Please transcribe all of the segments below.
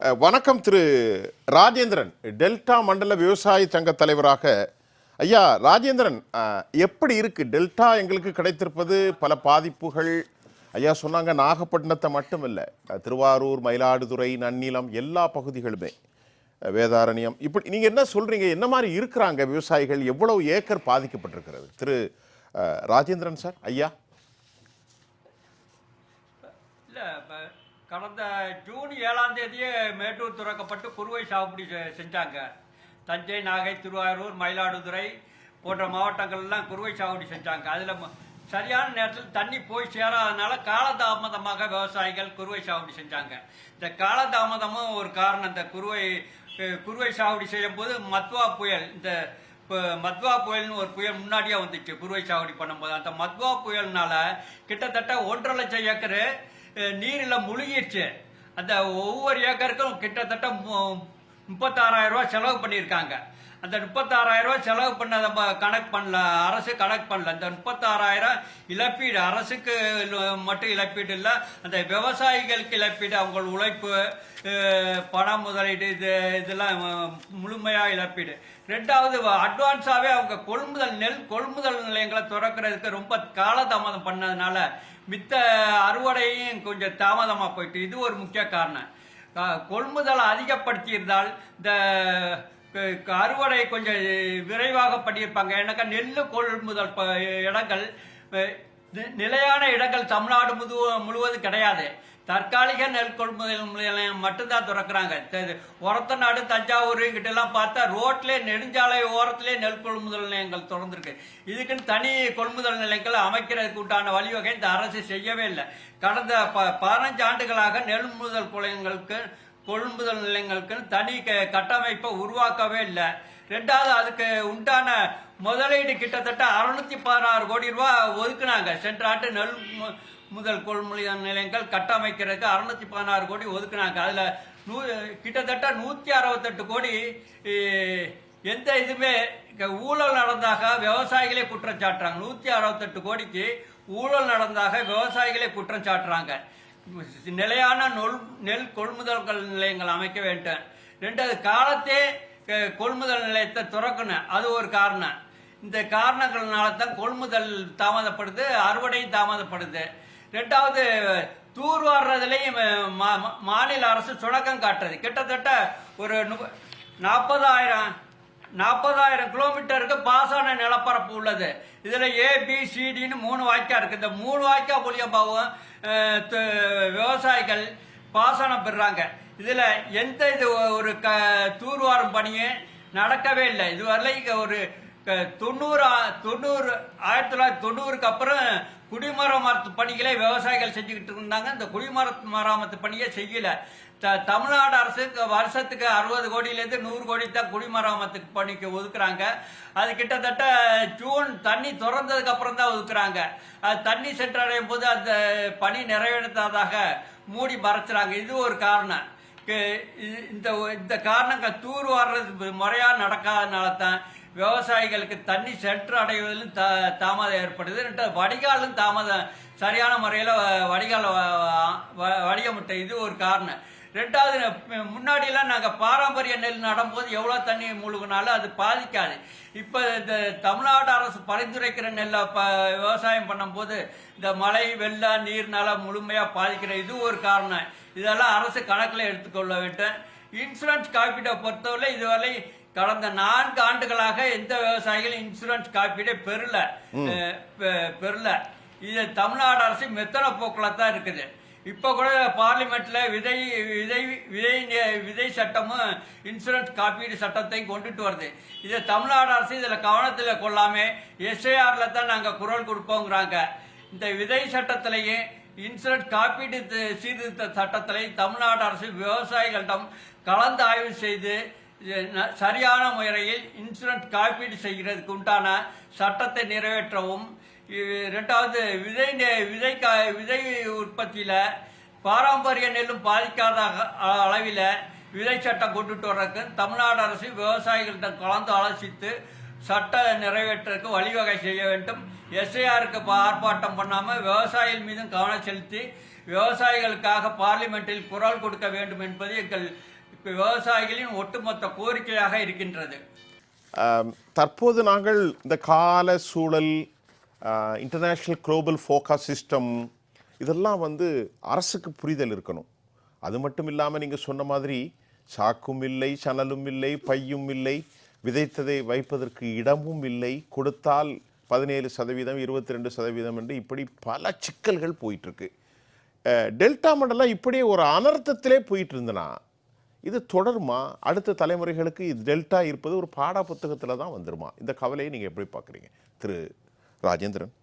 வணக்கம் திரு ராஜேந்திரன் டெல்டா மண்டல விவசாய சங்க தலைவராக. ஐயா ராஜேந்திரன் எப்படி இருக்கு? டெல்டா எங்களுக்கு கிடைத்திருப்பது பல பாதிப்புகள். ஐயா சொன்னாங்க நாகப்பட்டினத்தை மட்டும் இல்லை திருவாரூர் மயிலாடுதுறை நன்னிலம் எல்லா பகுதிகளுமே. வேதாரண்யம். இப்படி நீங்கள் என்ன சொல்கிறீங்க என்ன மாதிரி இருக்கிறாங்க விவசாயிகள்? எவ்வளவு ஏக்கர் பாதிக்கப்பட்டிருக்கிறது? திரு ராஜேந்திரன் சார் ஐயா. இல்லை கடந்த ஜூன் ஏழாம் தேதியே மேட்டூர் துறக்கப்பட்டு குறுவை சாகுபடி செஞ்சாங்க. தஞ்சை நாகை திருவாரூர் மயிலாடுதுறை போன்ற மாவட்டங்கள்லாம் குறுவை சாகுபடி செஞ்சாங்க. அதில் சரியான நேரத்தில் தண்ணி போய் சேராதனால காலதாமதமாக விவசாயிகள் குறுவை சாகுபடி செஞ்சாங்க. இந்த காலதாமதமும் ஒரு காரணம். இந்த குறுவை குறுவை சாகுபடி செய்யும்போது மத்வா புயல் இந்த இப்போ மத்வா புயல்னு ஒரு புயல் முன்னாடியே வந்துச்சு. குறுவை சாகுபடி பண்ணும்போது. அந்த மத்வா புயல்னால கிட்டத்தட்ட ஒன்றரை லட்சம் ஏக்கரு நீரில் முழுகிடுச்சு. அந்த ஒவ்வொரு ஏக்கருக்கும் கிட்டத்தட்ட மு- முப்பத்தாறாயிரம் ரூபாய் செலவு பண்ணியிருக்காங்க. அந்த முப்பத்தாறாயிரம் ரூபாய் செலவு பண்ணதை கணக்கு பண்ணல அரசு கணக்கு பண்ணல. அந்த முப்பத்தாறாயிரம் இழப்பீடு அரசுக்கு மட்டும் இழப்பீடு இல்லை அந்த விவசாயிகளுக்கு இழப்பீடு அவங்க உழைப்பு பணம் பண முதலீடு இது இதெல்லாம் முழுமையாக இழப்பீடு. ரெண்டாவது அட்வான்ஸாகவே அவங்க கொள்முதல் நெல் கொள்முதல் நிலையங்களை திறக்கிறதுக்கு ரொம்ப காலதாமதம் பண்ணதுனால மித்த அறுவடையும் கொஞ்சம் தாமதமாக போயிட்டு இது ஒரு முக்கிய காரணம். கொள்முதலை கொள்முதல் அதிகப்படுத்தியிருந்தால் இந்த அறுவடை கொஞ்சம் விரைவாக பண்ணியிருப்பாங்க. ஏன்னாக்கா நெல் கொள்முதல் ப- இடங்கள் நிலையான இடங்கள் தமிழ்நாடு முது முழுவதும் கிடையாது. தற்காலிக நெல் கொள்முதல் நிலையம் மட்டும்தான் திறக்கிறாங்க. உரத்த நாடு தஞ்சாவூர் கிட்டலாம் பார்த்தா ரோட்லேயே நெடுஞ்சாலை ஓரத்திலே நெல் கொள்முதல் நிலையங்கள் திறந்திருக்கு. இதுக்குன்னு தனி கொள்முதல் நிலையங்கள் அமைக்கிறதுக்கு உண்டான வழிவகை இந்த அரசு செய்யவே இல்லை. கடந்த ப பதினஞ்சு ஆண்டுகளாக நெல் முதல் குலையங்களுக்கு கொள்முதல் நிலையங்களுக்கு தனி கட்டமைப்பை உருவாக்கவே இல்லை. ரெண்டாவது அதுக்கு உண்டான முதலீடு கிட்டத்தட்ட அறுநூத்தி பதினாறு கோடி ரூபாய் ஒதுக்குனாங்க. சென்ற ஆண்டு நெல் முதல் கொள்முதல் நிலையங்கள் கட்டமைக்கிறதுக்கு அறுநூத்தி பதினாறு கோடி ஒதுக்குனாங்க. அதுல நூ கிட்டத்தட்ட நூத்தி அறுபத்தெட்டு கோடி எந்த இதுவுமே ஊழல் நடந்தாக விவசாயிகளே குற்றம் சாட்டுறாங்க. நூத்தி அறுபத்தெட்டு கோடிக்கு ஊழல் நடந்தாக விவசாயிகளே குற்றம் சாட்டுறாங்க. நிலையான நொல் நெல் கொள்முதல் நிலையங்கள் அமைக்க வேண்டும் ரெண்டாவது காலத்தே கொள்முதல் நிலையத்தை துறக்கணும். அது ஒரு காரணம். இந்த காரணங்கள்னால தான் கொள்முதல் தாமதப்படுது அறுவடையும் தாமதப்படுது. ரெண்டாவது தூர்வாடுறதுலையும் மா- மா- மாநில அரசு சுணக்கம் காட்டுறது கிட்டத்தட்ட ஒரு நாற்பதாயிரம் நாற்பதாயிரம் கிலோமீட்டருக்கு பாசான நிலப்பரப்பு உள்ளது. இதில் ஏபிசிடின்னு மூணு வாய்க்கா இருக்குது இந்த மூணு வாய்க்கா மூலியமாகவும் விவசாயிகள் பாசனம் பெறுறாங்க. இதில் எந்த இது ஒரு க தூர்வாரும் பணியும் நடக்கவே இல்லை. இதுவரை ஒரு தொண்ணூறு தொண்ணூறு ஆயிரத்தி தொள்ளாயிரத்தி தொண்ணூறுக்கு அப்புறம் குடிமராமத்து பணிகளை விவசாயிகள் செஞ்சுக்கிட்டு இருந்தாங்க. இந்த குடிமர மராமத்து பணியை செய்யலை. த தமிழ்நாடு அரசு வருஷத்துக்கு அறுபது கோடியிலேருந்து நூறு கோடி தான் குடிமராமத்துக்கு பணிக்கு ஒதுக்குறாங்க. அது கிட்டத்தட்ட ஜூன் தண்ணி திறந்ததுக்கு அப்புறம் தான் ஒதுக்குறாங்க. அது தண்ணி சென்றடையும் போது அந்த பணி நிறைவேற்றாதாக மூடி மறைச்சுறாங்க. இது ஒரு காரணம். இந்த இந்த காரணங்கள் தூர் வர்றது முறையாக நடக்காதனால தான் விவசாயிகளுக்கு தண்ணி சென்று அடைவதிலும் த தாமதம் ஏற்படுது. வடிகாலும் தாமதம் சரியான முறையில் வடிகால வ- வ- வடிகமுட்டை இது ஒரு காரணம். ரெண்டாவது முன்னாடியெல்லாம் நாங்கள் பாரம்பரிய நெல் நடும்போது எவ்வளோ தண்ணி மூழ்கினாலும் அது பாதிக்காது. இப்போ இந்த தமிழ்நாடு அரசு பரிந்துரைக்கிற நெல்லை ப விவசாயம் பண்ணும்போது இந்த மழை வெள்ளம் நீர்னால முழுமையாக பாதிக்கிற இது ஒரு காரணம். இதெல்லாம் அரசு கணக்கில் எடுத்துக்கொள்ள வேண்டும். இன்சூரன்ஸ் காப்பீட்டை பொறுத்தவரை இதுவரை கடந்த நான்கு ஆண்டுகளாக எந்த விவசாயிகளும் இன்சூரன்ஸ் காப்பீடை பெறல. பெறல. இது தமிழ்நாடு அரசு மெத்தன போக்கில் தான் இருக்குது. இப்போ கூட பார்லிமெண்ட்ல விதை விதை விதை விதை சட்டமும் இன்சூரன்ஸ் காப்பீடு சட்டத்தையும் கொண்டுட்டு வருது. இதை தமிழ்நாடு அரசு இதில் கவனத்தில் கொள்ளாமல் எஸ்ஐஆரில் தான் நாங்கள் குரல் கொடுப்போங்கிறாங்க. இந்த விதை சட்டத்திலையும் இன்சூரன்ஸ் காப்பீடு சீர்திருத்த சட்டத்திலையும் தமிழ்நாடு அரசு விவசாயிகளிடம் கலந்து ஆய்வு செய்து சரியான முறையில் இன்சூரன்ஸ் காப்பீடு செய்கிறதுக்கு உண்டான சட்டத்தை நிறைவேற்றவும் ரெண்டாவது விதை நெ- விதை கா- விதை உற்பத்தியில் பாரம்பரிய நெல்லும் பாதிக்காத அ- அளவில் விதை சட்டம் கொண்டுட்டு வர்றதுக்கு தமிழ்நாடு அரசு விவசாயிகள்கிட்ட கலந்து ஆலோசித்து சட்ட நிறைவேற்றக்கு வழிவகை செய்ய வேண்டும். எஸ்ஐஆருக்கு ஆர்ப்பாட்டம் பண்ணாமல் விவசாயிகள் மீதும் கவனம் செலுத்தி விவசாயிகளுக்காக பார்லிமெண்டில் குரல் கொடுக்க வேண்டும் என்பது எங்கள் விவசாயிகளின் ஒட்டுமொத்த கோரிக்கையாக இருக்கின்றது. தற்போது நாங்கள் இந்த கால சூழல் இன்டர்நேஷ்னல் குளோபல் ஃபோக்கஸ் சிஸ்டம் இதெல்லாம் வந்து அரசுக்கு புரிதல் இருக்கணும். அது மட்டும் இல்லாமல் நீங்கள் சொன்ன மாதிரி சாக்கும் இல்லை சணலும் இல்லை பையும் இல்லை விதைத்ததை வைப்பதற்கு இடமும் இல்லை கொடுத்தால் பதினேழு சதவீதம் இருபத்தி ரெண்டு சதவீதம் என்று இப்படி பல சிக்கல்கள் போயிட்டுருக்கு. டெல்டா மண்டலம் இப்படியே ஒரு அனர்த்தத்திலே போயிட்டு இருந்தனா இது தொடருமா? அடுத்த தலைமுறைகளுக்கு இது டெல்டா இருப்பது ஒரு பாட புத்தகத்தில் தான் வந்துருமா? இந்த கவலையை நீங்கள் எப்படி பார்க்குறீங்க? திரு ராஜேந்திரன்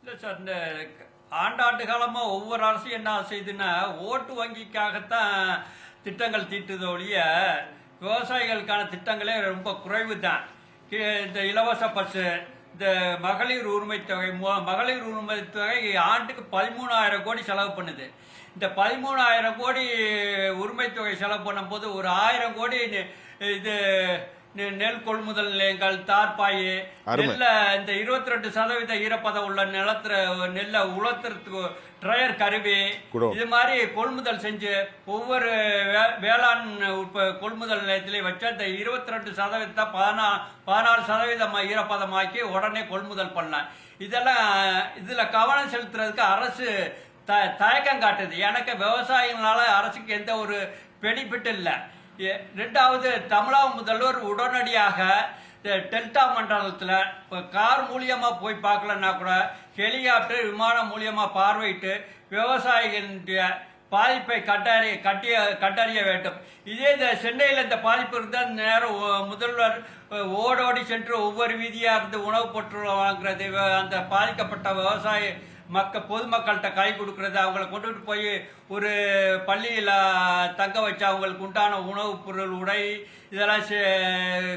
இல்லை சார் இந்த ஆண்டாண்டு காலமாக ஒவ்வொரு அரசும் என்ன செய்யுதுன்னா ஓட்டு வங்கிக்காகத்தான் திட்டங்கள் தீட்டுது ஒழிய விவசாயிகளுக்கான திட்டங்களே ரொம்ப குறைவு தான் இந்த இலவச பஸ்ஸு இந்த மகளிர் உரிமை தொகை மு- மகளிர் உரிமை தொகை ஆண்டுக்கு பதிமூணாயிரம் கோடி செலவு பண்ணுது. இந்த பதிமூணாயிரம் கோடி உரிமை தொகை செலவு பண்ணும்போது ஒரு ஆயிரம் கோடி இது நெல் கொள்முதல் நிலையங்கள் தார்பாய். நெல்ல இந்த இருபத்தி ரெண்டு சதவீத ஈரப்பதம் உள்ள நிலத்துல நெல்லை உலர்த்துறதுக்கு ட்ரையர் கருவி. இது மாதிரி கொள்முதல் செஞ்சு ஒவ்வொரு வேளாண் கொள்முதல் நிலையத்திலையும் வச்சு அந்த இருபத்தி ரெண்டு சதவீதத்தை பதினா பதினாலு சதவீதம் ஈரப்பதமாக்கி உடனே கொள்முதல் பண்ணலாம் இதெல்லாம் இதுல கவனம் செலுத்துறதுக்கு அரசு த தயக்கம் காட்டுது எனக்கு விவசாயிகளால அரசுக்கு எந்த ஒரு பெனிஃபிட் இல்லை ரெண்டாவது தமிழக முதல்வர் உடனடியாக டெல்டா மண்டலத்தில் இப்போ கார் மூலியமாக போய் பார்க்கலன்னா கூட ஹெலிகாப்டர் விமானம் மூலியமாக பார்வையிட்டு விவசாயிகளுடைய பாதிப்பை கட்டறி கட்டிய கண்டறிய வேண்டும். இதே இந்த சென்னையில் இந்த பாதிப்பு இருந்தால் நேரம் முதல்வர் ஓடோடி சென்று ஒவ்வொரு வீதியாக இருந்து உணவு பொருட்கள் வாங்குறது அந்த பாதிக்கப்பட்ட விவசாய மக்க பொதுமக்கள்கிட்ட கை கொடுக்கறது அவங்கள கொண்டுட்டு போய் ஒரு பள்ளியில் தங்க வச்சு அவங்களுக்கு உண்டான உணவுப் பொருள் உடை இதெல்லாம் செ-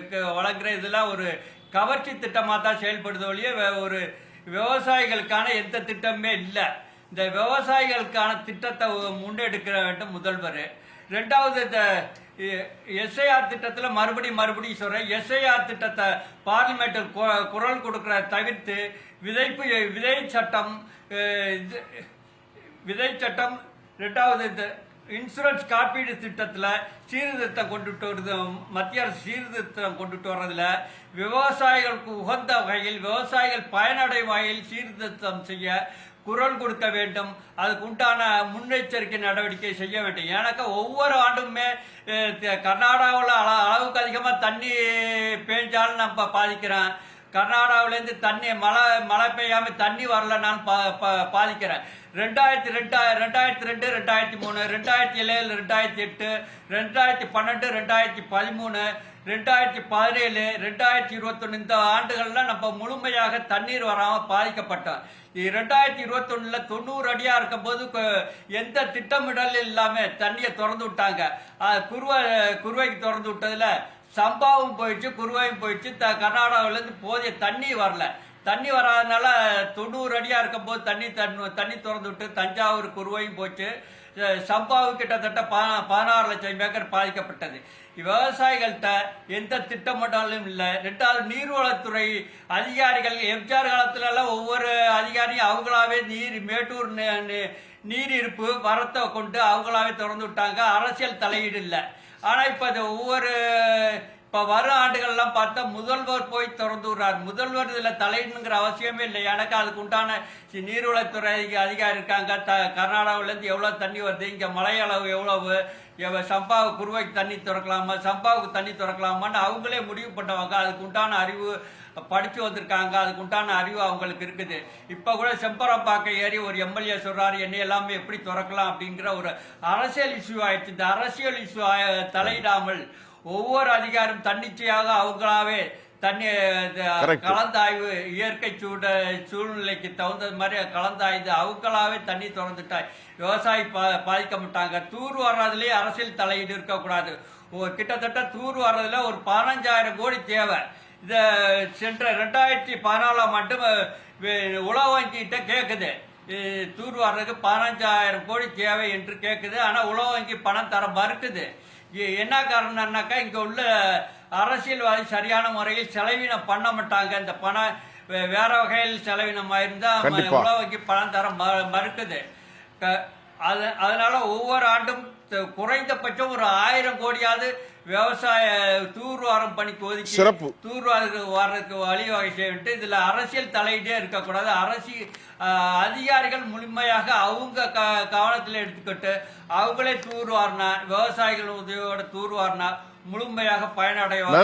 க- வழங்குற இதெல்லாம் ஒரு கவர்ச்சி திட்டமாக தான் செயல்படுது ஒழிய வே- ஒரு விவசாயிகளுக்கான எந்த திட்டமுமே இல்லை. இந்த விவசாயிகளுக்கான திட்டத்தை முன்னெடுக்க வேண்டும் முதல்வர். ரெண்டாவது இந்த எஸ்ஐஆர் திட்டத்தில் மறுபடியும் மறுபடியும் சொல்கிறேன் எஸ்ஐஆர் திட்டத்தை பார்லிமெண்ட்டில் கு- குரல் கொடுக்குற தவிர்த்து விதைப்பு விதை சட்டம் விதை சட்டம் ரெண்டாவது இந்த இன்சூரன்ஸ் காப்பீடு திட்டத்தில் சீர்திருத்தம் கொண்டுட்டு வருது மத்திய அரசு சீர்திருத்தம் கொண்டுட்டு வர்றதுல விவசாயிகளுக்கு உகந்த வகையில் விவசாயிகள் பயனடை வகையில் சீர்திருத்தம் செய்ய குரல் கொடுக்க வேண்டும் அதுக்கு உண்டான முன்னெச்சரிக்கை நடவடிக்கை செய்ய வேண்டும் எனக்கு ஒவ்வொரு ஆண்டுமே கர்நாடகாவில் அள அளவுக்கு அதிகமாக தண்ணி பேஞ்சாலும் நம்ம பாதிக்கிறேன் கர்நாடகாவிலேருந்து தண்ணி மழை மழை பெய்யாமல் தண்ணி வரல நான் பா பாதிக்கிறேன். ரெண்டாயிரத்தி ரெண்டா ரெண்டாயிரத்தி ரெண்டு ரெண்டாயிரத்தி மூணு ரெண்டாயிரத்தி ஏழு ரெண்டாயிரத்தி எட்டு ரெண்டாயிரத்தி பன்னெண்டு ரெண்டாயிரத்தி பதிமூணு ரெண்டாயிரத்தி பதினேழு ரெண்டாயிரத்தி இருபத்தொன்று இந்த ஆண்டுகளில் நம்ம முழுமையாக தண்ணீர் வராமல் பாதிக்கப்பட்டோம். ரெண்டாயிரத்தி இருபத்தொன்னுல தொண்ணூறு அடியாக இருக்கும்போது போது எந்த திட்டமிடல் இல்லாமல் தண்ணியை திறந்து விட்டாங்க. குருவை குருவைக்கு திறந்து விட்டதில் சம்பாவும் போயிடுச்சு குருவாயும் போயிடுச்சு. த கர்நாடகாவிலேருந்து போதிய தண்ணி வரல. தண்ணி வராதனால தொண்ணூறு அடியாக இருக்கும்போது தண்ணி தண்ணி தண்ணி திறந்து விட்டு தஞ்சாவூர் குருவையும் போச்சு. சம்பாவு கிட்டத்தட்ட பா பதினாறு லட்சம் ஏக்கர் பாதிக்கப்பட்டது. விவசாயிகள்கிட்ட எந்த திட்டமிட்டாலும் இல்லை. ரெண்டாவது நீர்வளத்துறை அதிகாரிகள் எம்ஜிஆர் காலத்துலலாம் ஒவ்வொரு அதிகாரியும் அவங்களாவே நீர் மேட்டூர் நீர் இருப்பு வரத்தை கொண்டு அவங்களாவே திறந்து விட்டாங்க. அரசியல் தலையீடு இல்லை. ஆனா இப்ப அது ஒவ்வொரு இப்ப வரும் ஆண்டுகள்லாம் பார்த்தா முதல்வர் போய் திறந்து விடுறார் முதல்வர் இதுல தலையிடணுங்கிற அவசியமே இல்லை. எனக்கு அதுக்கு உண்டான நீர்வளத்துறை அதிக- அதிகாரி இருக்காங்க. த கர்நாடகாவுல இருந்து எவ்வளவு தண்ணி வருது? இங்க மலையளவு எவ்வளவு? எவ- சம்பாவு குருவைக்கு தண்ணி திறக்கலாமா? சம்பாவுக்கு தண்ணி திறக்கலாமான்னு அவங்களே முடிவு பண்ணவங்க. அதுக்கு உண்டான அறிவு படிச்சு வந்திருக்காங்க. அதுக்கு உண்டான அறிவு அவங்களுக்கு இருக்குது. இப்ப கூட செம்பரம்பாக்கம் ஏறி ஒரு எம்எல்ஏ சொல்றாரு என்னை எல்லாமே எப்படி திறக்கலாம்? அப்படிங்கிற ஒரு அரசியல் இஷ்யூ ஆயிடுச்சு. இந்த அரசியல் இஷ்யூ தலையிடாமல் ஒவ்வொரு அதிகாரம் தன்னிச்சையாக அவங்களாவே தண்ணி. கலந்தாய்வு இயற்கை சூட சூழ்நிலைக்கு தகுந்தது மாதிரி கலந்தாய்ந்து அவங்களாவே தண்ணி திறந்துட்டா விவசாயி பா பாதிக்க மாட்டாங்க. தூர் வர்றதுலேயே அரசியல் தலையீடு இருக்கக்கூடாது. கிட்டத்தட்ட தூர் வர்றதுல ஒரு பதினஞ்சாயிரம் கோடி தேவை. இத சென்ற ரெண்டாயிரத்தி பதினாலாம் ஆண்டு வே- உலக வங்கிகிட்ட கேட்குது தூர் வர்றதுக்கு பதினஞ்சாயிரம் கோடி தேவை என்று கேட்குது ஆனால் உலக வங்கி பணம் தர மறுக்குது. என்ன காரணம்னாக்கா இங்கே உள்ள அரசியல்வாதி சரியான முறையில் செலவினம் பண்ண மாட்டாங்க. இந்த பணம் வேற வகையில் செலவினமா இருந்தா ம- கண்டிப்பா. உழவு வங்கி பணம் தர ம- மறுக்குது. அது அதனால ஒவ்வொரு ஆண்டும் குறைந்தபட்சம் ஒரு ஆயிரம் கோடியாவது விவசாய தூர்வாரம் பணிக்கு ஒதுக்கி சிறப்பு. தூர்வாரத்துக்கு வர்றதுக்கு வழிவகை செய்யட்டு இதுல அரசியல் தலையிட்டே இருக்கக்கூடாது. அரசியல் அதிகாரிகள் முழுமையாக அவங்க க கவனத்தில் எடுத்துக்கிட்டு அவங்களே தூர்வாரினா விவசாயிகள் உதவியோட தூர்வாரினா முழுமையாக பயனடைவாங்க.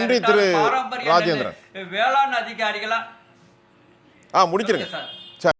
பாரம்பரிய. வேளாண் அதிகாரிகளா ஆ முடிச்சிருங்க. சார்.